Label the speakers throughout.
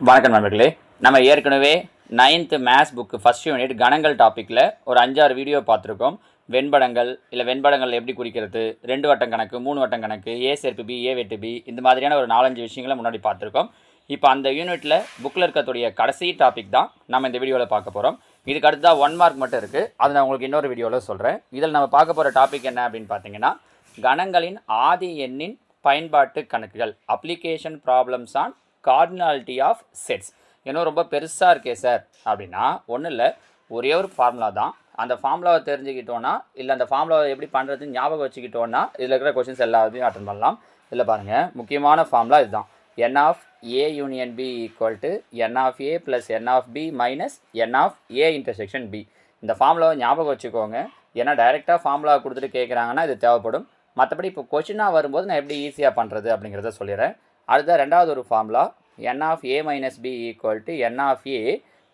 Speaker 1: வணக்கம் நண்பர்களே. நம்ம ஏற்கனவே ninth maths book first unit கணங்கள் டாப்பிக்கில் ஒரு அஞ்சாறு வீடியோ பார்த்துருக்கோம். வெண்படங்கள் இல்லை வெண்படங்கள் எப்படி குறிக்கிறது? ரெண்டு வட்டம் கணக்கு மூணு வட்டம் கணக்கு ஏ சேர்ப்பு பி ஏ வெட்டு பி இந்த மாதிரியான ஒரு நாலஞ்சு விஷயங்களை முன்னாடி பார்த்துருக்கோம். இப்போ அந்த யூனிட்டில் புக்கில் இருக்கக்கூடிய கடைசி டாபிக் தான் நம்ம இந்த வீடியோவில் பார்க்க போகிறோம் இதுக்கு அடுத்ததாக ஒன் மார்க் மட்டும் இருக்குது அதை நான் உங்களுக்கு இன்னொரு வீடியோவில் சொல்கிறேன் இதில் நம்ம பார்க்க போகிற டாபிக் என்ன அப்படின்னு பார்த்தீங்கன்னா கணங்களின் ஆதி எண்ணின் பயன்பாட்டு கணக்குகள் application problems on cardinality of sets இன்னும் ரொம்ப பெருசாக இருக்கே சார் அப்படின்னா ஒன்றும் இல்லை. ஒரே ஒரு ஃபார்முலா தான். அந்த ஃபார்முலாவை தெரிஞ்சுக்கிட்டோன்னா இல்லை அந்த ஃபார்முலாவை எப்படி பண்ணுறதுன்னு ஞாபகம் வச்சுக்கிட்டோன்னா இதில் இருக்கிற கொஷின்ஸ் எல்லாத்தையும் அட்டன் பண்ணலாம். இதில் பாருங்கள் முக்கியமான ஃபார்முலா இதுதான். N of A union B equal to n of A plus n of B minus n of A intersection B இந்த ஃபார்முலாவை ஞாபகம் வச்சுக்கோங்க. ஏன்னா டைரெக்டாக ஃபார்முலா கொடுத்துட்டு கேட்குறாங்கன்னா இது தேவைப்படும். மற்றபடி இப்போ கொஷினாக வரும்போது நான் எப்படி ஈஸியாக பண்ணுறது அப்படிங்கிறத சொல்லிடுறேன். அடுத்த ரெண்டாவது ஒரு formula n of A minus B equal to n of A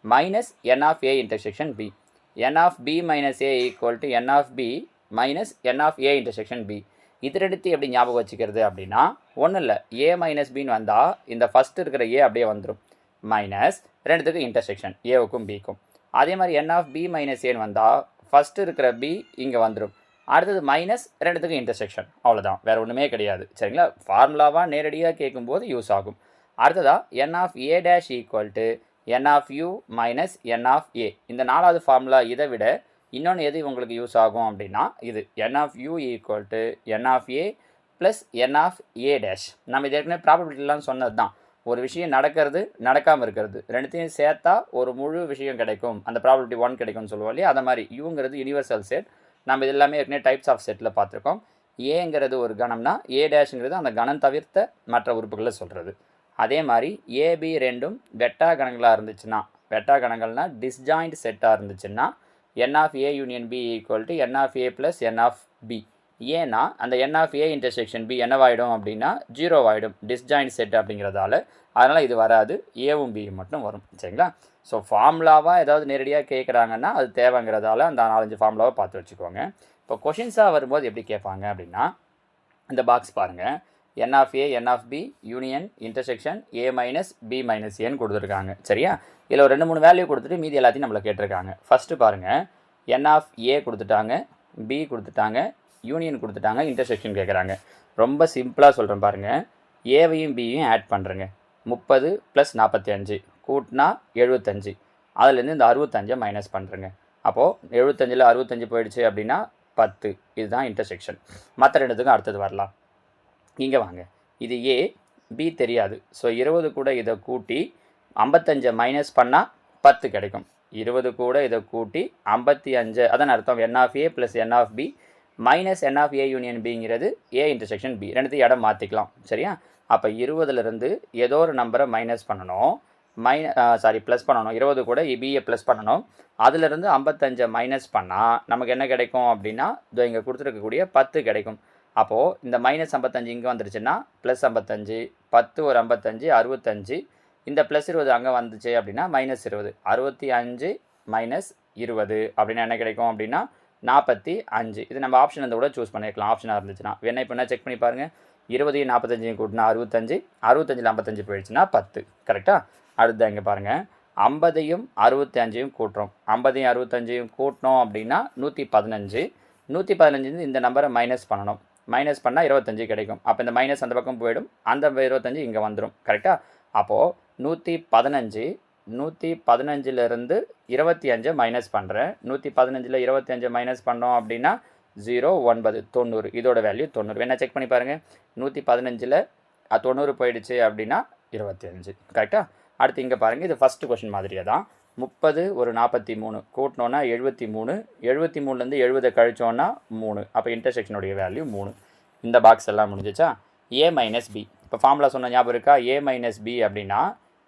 Speaker 1: minus n of A intersection B n of B minus A equal to n of B minus n of A intersection B இது ரெண்டுத்தையும் எப்படி ஞாபகம் வச்சுக்கிறது அப்படின்னா ஒன்றும் இல்லை. ஏ minus பின்னு வந்தால் இந்த ஃபஸ்ட்டு இருக்கிற ஏ அப்படியே வந்துடும் மைனஸ் ரெண்டுத்துக்கும் இன்டர்செக்ஷன் ஏவுக்கும் பிக்கும் அதே மாதிரி என் ஆஃப் பி மைனஸ் ஏன்னு வந்தால் ஃபஸ்ட்டு இருக்கிற பி இங்கே வந்துடும் அடுத்தது மைனஸ் ரெண்டுத்துக்கும் இன்டர்செக்ஷன் அவ்வளோதான் வேறு ஒன்றுமே கிடையாது. சரிங்களா? ஃபார்முலாவாக நேரடியாக கேட்கும்போது யூஸ் ஆகும். அடுத்ததாக n of A dash equal to n of U minus n of A இந்த நாலாவது ஃபார்முலா இதை விட இன்னொன்று எது உங்களுக்கு யூஸ் ஆகும் அப்படின்னா இது n of U equal to n of A plus n of A dash நம்ம இது ஏற்கனவே ப்ராபபிலிட்டிலாம் சொன்னது தான் ஒரு விஷயம் நடக்கிறது நடக்காமல் இருக்கிறது. ரெண்டுத்தையும் சேர்த்தா ஒரு முழு விஷயம் கிடைக்கும். அந்த ப்ராபபிலிட்டி ஒன் கிடைக்கும்னு சொல்லுவோம் இல்லையா? அந்த மாதிரி. யூங்கிறது யூனிவர்சல் செட் நம்ம இது எல்லாமே ஏற்கனவே டைப்ஸ் ஆஃப் செட்டில் பார்த்துருக்கோம். ஏங்கிறது ஒரு கணம்னா ஏ டேஷுங்கிறது அந்த கணம் தவிர்த்த மற்ற உறுப்புகளை சொல்கிறது அதே மாதிரி ஏபி ரெண்டும் வெட்டா கணங்களாக இருந்துச்சுன்னா வெட்டா கணங்கள்னா டிஸ்ஜாயிண்ட் செட்டாக இருந்துச்சுன்னா n of A union B equal to n of A plus n of B ஏன்னா அந்த n of A intersection B என்னவாயிடும் அப்படின்னா ஜீரோவாயிடும் டிஸ்ஜாயின் செட் அப்படிங்கிறதால. அதனால் இது வராது. ஏவும் பியும் மட்டும் வரும். சரிங்களா? ஸோ ஃபார்முலாவாக ஏதாவது நேரடியாக கேட்குறாங்கன்னா அது தேவைங்கிறதால அந்த நாலஞ்சு ஃபார்முலாவை பார்த்து வச்சுக்கோங்க. இப்போ கொஷின்ஸாக வரும்போது எப்படி கேட்பாங்க அப்படின்னா இந்த பாக்ஸ் பாருங்கள் n of A n of B union intersection A minus B minus ஏன்னு கொடுத்துருக்காங்க. சரியா? இதில் ஒரு ரெண்டு மூணு வேல்யூ கொடுத்துட்டு மீதி எல்லாத்தையும் நம்மளை கேட்டிருக்காங்க. ஃபஸ்ட்டு பாருங்கள் என் ஆஃப் ஏ கொடுத்துட்டாங்க. பி கொடுத்துட்டாங்க. யூனியன் கொடுத்துட்டாங்க இன்டர்செக்ஷன் கேட்குறாங்க ரொம்ப சிம்பிளாக சொல்கிறேன் பாருங்கள் ஏவையும் பியும் ஆட் பண்ணுறேங்க முப்பது ப்ளஸ் நாற்பத்தி அஞ்சு கூட்டினா எழுபத்தஞ்சு அதுலேருந்து இந்த அறுபத்தஞ்சை மைனஸ் பண்ணுறேங்க அப்போது எழுபத்தஞ்சில் அறுபத்தஞ்சு போயிடுச்சு அப்படின்னா பத்து. இதுதான் இன்டர்செக்ஷன் மற்ற ரெண்டுத்துக்கும் அடுத்தது வரலாம். இங்கே வாங்க. இது ஏ பி தெரியாது. ஸோ இருபது கூட இதை கூட்டி ஐம்பத்தஞ்சை மைனஸ் பண்ணால் பத்து கிடைக்கும். இருபது கூட இதை கூட்டி ஐம்பத்தி அஞ்சு அதான் அர்த்தம். N of A plus n of B minus n of A union பிங்கிறது ஏ இன்டர்செக்ஷன் பி ரெண்டுத்தையும் இடம் மாற்றிக்கலாம் சரியா? அப்போ இருபதுலேருந்து ஏதோ ஒரு நம்பரை மைனஸ் பண்ணணும். மைன சாரி ப்ளஸ் பண்ணணும். இருபது கூட பிஏ ப்ளஸ் பண்ணணும். அதுலேருந்து ஐம்பத்தஞ்சை மைனஸ் பண்ணால் நமக்கு என்ன கிடைக்கும் அப்படின்னா இதோ இங்கே கொடுத்துருக்கக்கூடிய பத்து கிடைக்கும். அப்போது இந்த மைனஸ் ஐம்பத்தஞ்சு இங்கே வந்துருச்சுன்னா ப்ளஸ் ஐம்பத்தஞ்சு பத்து ஒரு ஐம்பத்தஞ்சு அறுபத்தஞ்சு. இந்த ப்ளஸ் இருபது அங்கே வந்துச்சு அப்படின்னா மைனஸ் இருபது. அறுபத்தி அஞ்சு மைனஸ் இருபது. அப்படின்னா என்ன கிடைக்கும் அப்படின்னா நாற்பத்தி அஞ்சு. இது நம்ம ஆப்ஷன் இருந்தால் கூட சூஸ் பண்ணிக்கலாம் ஆப்ஷனாக இருந்துச்சுன்னா. வேணா இப்போ என்ன செக் பண்ணி பாருங்கள் இருபதையும் நாற்பத்தஞ்சையும் கூட்டினா அறுபத்தஞ்சு. அறுபத்தஞ்சில் ஐம்பத்தஞ்சு போயிடுச்சுன்னா பத்து. கரெக்டாக அடுத்து இங்கே பாருங்கள் ஐம்பதையும் அறுபத்தி அஞ்சையும் கூட்டுறோம். ஐம்பதையும் அறுபத்தஞ்சையும் கூட்டினோம் அப்படின்னா நூற்றி பதினஞ்சு நூற்றி பதினஞ்சுலேருந்து இந்த நம்பரை மைனஸ் பண்ணணும். மைனஸ் பண்ணால் இருபத்தஞ்சு கிடைக்கும். அப்போ இந்த மைனஸ் அந்த பக்கம் போயிடும். அந்த இருபத்தஞ்சு இங்கே வந்துடும் கரெக்டாக அப்போது நூற்றி பதினஞ்சு நூற்றி பதினஞ்சிலிருந்து இருபத்தி அஞ்சை மைனஸ் பண்ணுறேன் நூற்றி பதினஞ்சில் இருபத்தி அஞ்சை மைனஸ் பண்ணோம் அப்படின்னா ஜீரோ ஒன்பது தொண்ணூறு. இதோட வேல்யூ தொண்ணூறு. வேணால் செக் பண்ணி பாருங்கள் நூற்றி பதினஞ்சில் தொண்ணூறு போயிடுச்சு அப்படின்னா இருபத்தி அஞ்சு. கரெக்டாக அடுத்து இங்கே பாருங்கள் இது ஃபஸ்ட்டு கொஷின் மாதிரியே தான். முப்பது ஒரு நாற்பத்தி மூணு. கூட்டினோன்னா எழுபத்தி மூணு. எழுபத்தி மூணுலேருந்து எழுபதை கழிச்சோன்னா மூணு. அப்போ இன்டர்செக்ஷனுடைய வேல்யூ மூணு. இந்த பாக்ஸ் எல்லாம் முடிஞ்சிச்சா? ஏ மைனஸ் பி இப்போ ஃபார்முலா சொன்ன ஞாபகம் இருக்கா? ஏ மைனஸ் பி அப்படின்னா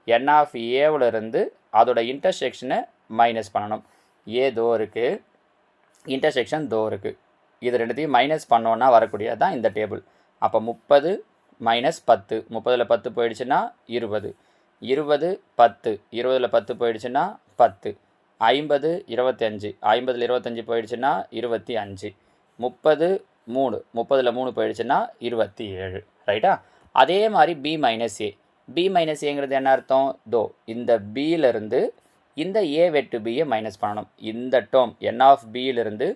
Speaker 1: என் ஆஃப் ஏவிலிருந்து அதோட இன்டர்செக்ஷனை மைனஸ் பண்ணணும். ஏ தோ இருக்குது இன்டர்செக்ஷன் தோ இருக்குது இது ரெண்டுத்தையும் மைனஸ் பண்ணோன்னா வரக்கூடியது தான் இந்த டேபிள் அப்போ முப்பது மைனஸ் பத்து. முப்பதில் பத்து போயிடுச்சுன்னா இருபது. இருபது பத்து. இருபதில் பத்து போயிடுச்சுன்னா பத்து. ஐம்பது இருபத்தஞ்சு. ஐம்பதில் இருபத்தஞ்சி போயிடுச்சுன்னா இருபத்தி அஞ்சு. முப்பது மூணு. முப்பதில் மூணு போயிடுச்சுன்னா இருபத்தி ஏழு. ரைட்டா அதே மாதிரி B minus A B minus ஏங்கிறது என்ன அர்த்தம்? தோ இந்த பியிலிருந்து இந்த ஏ வெட்டு பியை மைனஸ் பண்ணணும். இந்த டேர்ம் என் ஆஃப் பியிலிருந்து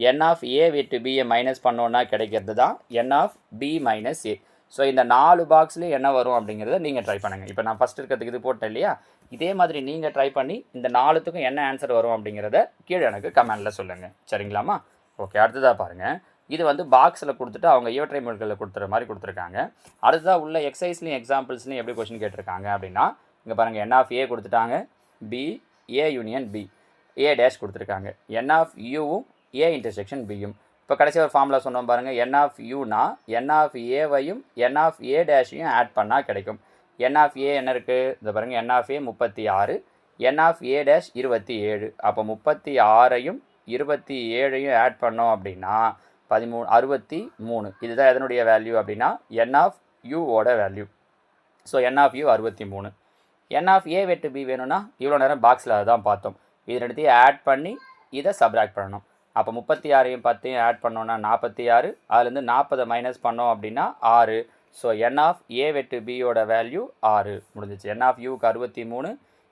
Speaker 1: என் ஆஃப் ஏ வெட்டு பியை மைனஸ் பண்ணோன்னா கிடைக்கிறது தான் n of B minus A so இந்த நாலு பாக்ஸ்லேயும் என்ன வரும் அப்படிங்கிறத நீங்கள் ட்ரை பண்ணுங்கள் இப்போ நான் ஃபஸ்ட் இருக்கிறதுக்கு இது போட்டேன் இல்லையா? இதே மாதிரி நீங்கள் ட்ரை பண்ணி இந்த நாலுத்துக்கும் என்ன ஆன்சர் வரும் அப்படிங்கிறத கீழே எனக்கு கமெண்டில் சொல்லுங்கள் சரிங்களாம்மா? ஓகே அடுத்ததாக பாருங்கள் இது வந்து பாக்ஸில் கொடுத்துட்டு அவங்க இவற்றை மொழிகளில் கொடுத்துற மாதிரி கொடுத்துருக்காங்க. அடுத்ததாக உள்ள எக்ஸசைஸ்லையும் எக்ஸாம்பிள்ஸ்லையும் எப்படி கொஷின் கேட்டிருக்காங்க அப்படின்னா இங்கே பாருங்கள் என் ஆஃப் ஏ கொடுத்துட்டாங்க B A union B A dash கொடுத்துருக்காங்க. என் ஆஃப் யூவும் ஏ இன்டர்செக்ஷன் பியும் இப்போ கடைசி ஒரு ஃபார்முலா சொன்னோம் பாருங்கள் என் ஆஃப் யூனா என் ஆஃப் ஏவையும் என் ஆஃப் ஏ டேஷையும் ஆட் பண்ணால் கிடைக்கும். என் ஆஃப் ஏ என்ன இருக்குது இந்த பாருங்கள் என் ஆஃப் ஏ முப்பத்தி ஆறு என் ஆஃப் ஏ டேஷ் இருபத்தி ஏழு. அப்போ முப்பத்தி ஆறையும் இருபத்தி ஏழையும் ஆட் பண்ணோம் அப்படின்னா பதிமூணு அறுபத்தி மூணு. இதுதான் எதனுடைய வேல்யூ அப்படின்னா n of யூவோட value so n of U அறுபத்தி மூணு. என் ஆஃப் ஏ வெட்டு பி வேணும்னா இவ்வளோ நேரம் பாக்ஸில் அதுதான் பார்த்தோம். இது ரெண்டுத்தையும் ஆட் பண்ணி இதை சப்ராக்ட் பண்ணணும். அப்போ முப்பத்தி ஆறையும் பத்தையும் ஆட் பண்ணோன்னா நாற்பத்தி ஆறு. அதுலேருந்து நாற்பதை மைனஸ் பண்ணோம் அப்படின்னா ஆறு. ஸோ என் ஆஃப் ஏ வெட்டு பியோட வேல்யூ ஆறு. முடிஞ்சிச்சு. என் ஆஃப் யூக்கு அறுபத்தி மூணு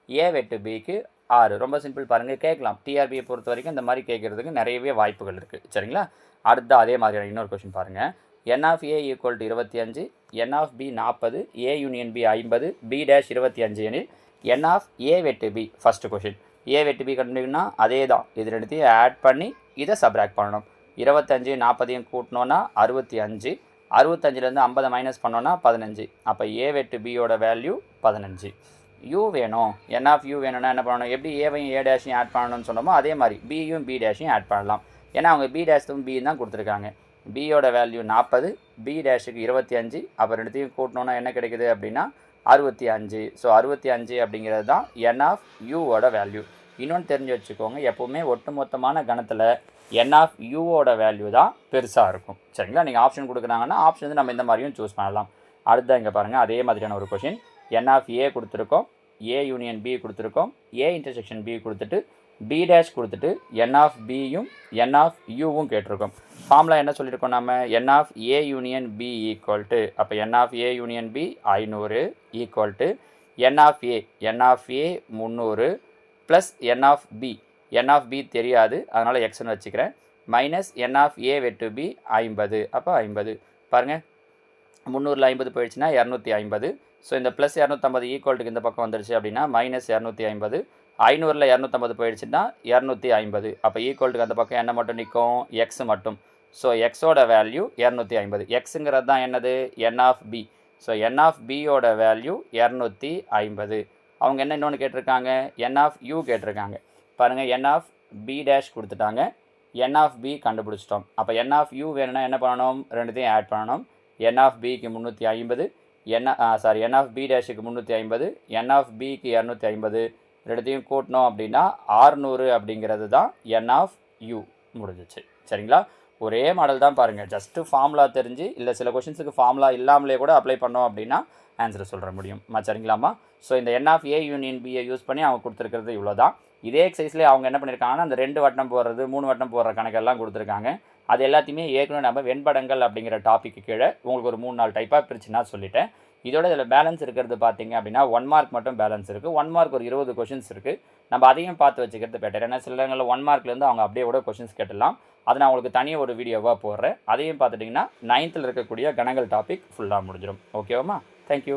Speaker 1: ஏ வெட்டு பிக்கு ஆறு. ரொம்ப சிம்பிள் பாருங்கள் கேட்கலாம். டிஆர்பியை பொறுத்த வரைக்கும் இந்த மாதிரி கேட்குறதுக்கு நிறையவே வாய்ப்புகள் இருக்குது சரிங்களா? அடுத்த அதே மாதிரியான இன்னொரு கொஷின் பாருங்கள் n of A equal to இருபத்தி அஞ்சு என் ஆஃப் பி நாற்பது ஏ யூனியன் பி ஐம்பது பி டேஷ் இருபத்தி அஞ்சு எனில் என் ஆஃப் ஏ வெட்டு பி ஃபஸ்ட்டு கொஷின் ஏ வெட்டு பி கண்டுபிடிக்கணும்னா அதே தான் இது ரெண்டுத்தையும் ஆட் பண்ணி இதை சப்ராக்ட் பண்ணணும். இருபத்தஞ்சு நாற்பதையும் கூட்டினோன்னா அறுபத்தி அஞ்சு. அறுபத்தஞ்சிலேருந்து ஐம்பது மைனஸ் பண்ணோன்னா பதினஞ்சு. அப்போ ஏ வெட்டு பியோட வேல்யூ பதினஞ்சு. யூ வேணும். என் ஆஃப் யூ வேணும்னா என்ன பண்ணணும்? எப்படி ஏவையும் ஏ டேஷையும் ஆட் பண்ணணும்னு சொன்னோமோ அதே மாதிரி பியும் பி டேஷையும் ஆட் பண்ணலாம். ஏன்னா அவங்க பி டேஷ்த்தும் பி தான் கொடுத்துருக்காங்க. பியோட வேல்யூ நாற்பது பி டேஷுக்கு இருபத்தி அஞ்சு அப்போ ரெண்டுத்தையும் கூட்டினோன்னா என்ன கிடைக்குது அப்படின்னா அறுபத்தி அஞ்சு. ஸோ அறுபத்தி அஞ்சு அப்படிங்கிறது தான் என் ஆஃப் யூவோட வேல்யூ இன்னொன்று தெரிஞ்சு வச்சுக்கோங்க எப்போவுமே ஒட்டுமொத்தமான கணத்தில் என் ஆஃப் யூவோட வேல்யூ தான் பெருசாக இருக்கும். சரிங்களா? நீங்கள் ஆப்ஷன் கொடுக்குறாங்கன்னா ஆப்ஷன் வந்து நம்ம இந்த மாதிரியும் சூஸ் பண்ணலாம். அடுத்த இங்கே பாருங்கள் அதே மாதிரியான ஒரு கொஷின் என் ஆஃப் ஏ கொடுத்துருக்கோம் ஏ யூனியன் பி கொடுத்துருக்கோம் ஏ இன்டர்செக்ஷன் பி கொடுத்துட்டு பி டேஷ் கொடுத்துட்டு என் ஆஃப் பியும் என் ஆஃப் யூவும் கேட்டிருக்கோம். ஃபார்மில் என்ன சொல்லியிருக்கோம் நம்ம n of A union B equal to அப்போ n of A union B ஐநூறு equal to n of A n of A முந்நூறு plus n of B n of B தெரியாது அதனால் எக்ஸ்னு வச்சுக்கிறேன். மைனஸ் என் ஆஃப் ஏ வெட்டு B ஐம்பது. அப்போ ஐம்பது. பாருங்கள் முந்நூறில் ஐம்பது போயிடுச்சுன்னா இரநூத்தி ஐம்பது. ஸோ இந்த ப்ளஸ் இரநூத்தம்பது ஈக்குவல்ட்டுக்கு இந்த பக்கம் வந்துருச்சு அப்படின்னா மைனஸ் இரநூத்தி ஐம்பது. ஐநூறில் இரநூத்தம்பது போயிடுச்சுன்னா இரநூத்தி ஐம்பது. அப்போ ஈக்குவல்ட்டுக்கு அந்த பக்கம் என்ன மட்டும் நிற்கும் எக்ஸ் மட்டும். ஸோ எக்ஸோட வேல்யூ இரநூத்தி ஐம்பது. எக்ஸுங்கிறது தான் என்னது? N of B so n of பியோட வேல்யூ இரநூத்தி ஐம்பது. அவங்க என்ன இன்னொன்று கேட்டிருக்காங்க? என் ஆஃப் யூ கேட்டிருக்காங்க. பாருங்கள் என் ஆஃப் பி டேஷ் கொடுத்துட்டாங்க. என் ஆஃப் பி கண்டுபிடிச்சிட்டோம். அப்போ என் ஆஃப் யூ வேணும்னா என்ன பண்ணணும்? ரெண்டுத்தையும் ஆட் பண்ணணும். என் ஆஃப் பிக்கு முந்நூற்றி ஐம்பது. N sorry n of B டேஷுக்கு முந்நூற்றி ஐம்பது. என் ஆஃப் பிக்கு இரநூத்தி ஐம்பது. ரெண்டுத்தையும் கூட்டினோம் அப்படின்னா ஆறுநூறு அப்படிங்கிறது தான் என் ஆஃப் யூ முடிஞ்சிச்சு. சரிங்களா? ஒரே மாடல் தான் பாருங்கள் ஜஸ்ட்டு ஃபார்முலா தெரிஞ்சு இல்லை சில கொஷின்ஸுக்கு ஃபார்முலா இல்லாமலே கூட அப்ளை பண்ணோம் அப்படின்னா ஆன்சர் சொல்கிற முடியும். மா சரிங்களாம்மா? So n of A union union பியை யூஸ் பண்ணி அவங்க கொடுத்துருக்கிறது இவ்வளோ தான் இதே எக்ஸசைஸ்லேயே அவங்க என்ன பண்ணியிருக்காங்கன்னா அந்த ரெண்டு வட்டம் போடுறது மூணு வட்டம் போடுற கணக்கெல்லாம் கொடுத்துருக்காங்க. அது எல்லாத்தையுமே ஏற்கனவே நம்ம வெண்படங்கள் அப்படிங்கிற டாப்பிக்கு கீழே உங்களுக்கு ஒரு மூணு நாலு டைப்பாக பிரிச்சுன்னா சொல்லிட்டேன். இதோட இதில் பேலன்ஸ் இருக்கிறது பார்த்தீங்க அப்படின்னா ஒன் மார்க் மட்டும் பேலன்ஸ் இருக்குது ஒன் மார்க் ஒரு இருபது கொஷின்ஸ் இருக்குது நம்ம அதையும் பார்த்து வச்சுக்கிறது பெட்டர் ஏன்னா சில இடங்களில் ஒன் மார்க்லேருந்து அவங்க அப்படியே கூட கொஷின்ஸ் கேட்டலாம் அதை நான் உங்களுக்கு தனியாக ஒரு வீடியோவாக போடுறேன். அதையும் பார்த்துட்டிங்கன்னா நைன்த்தில் இருக்கக்கூடிய கணங்கள் டாபிக் ஃபுல்லாக முடிஞ்சிடும். ஓகேவாம்மா தேங்க்யூ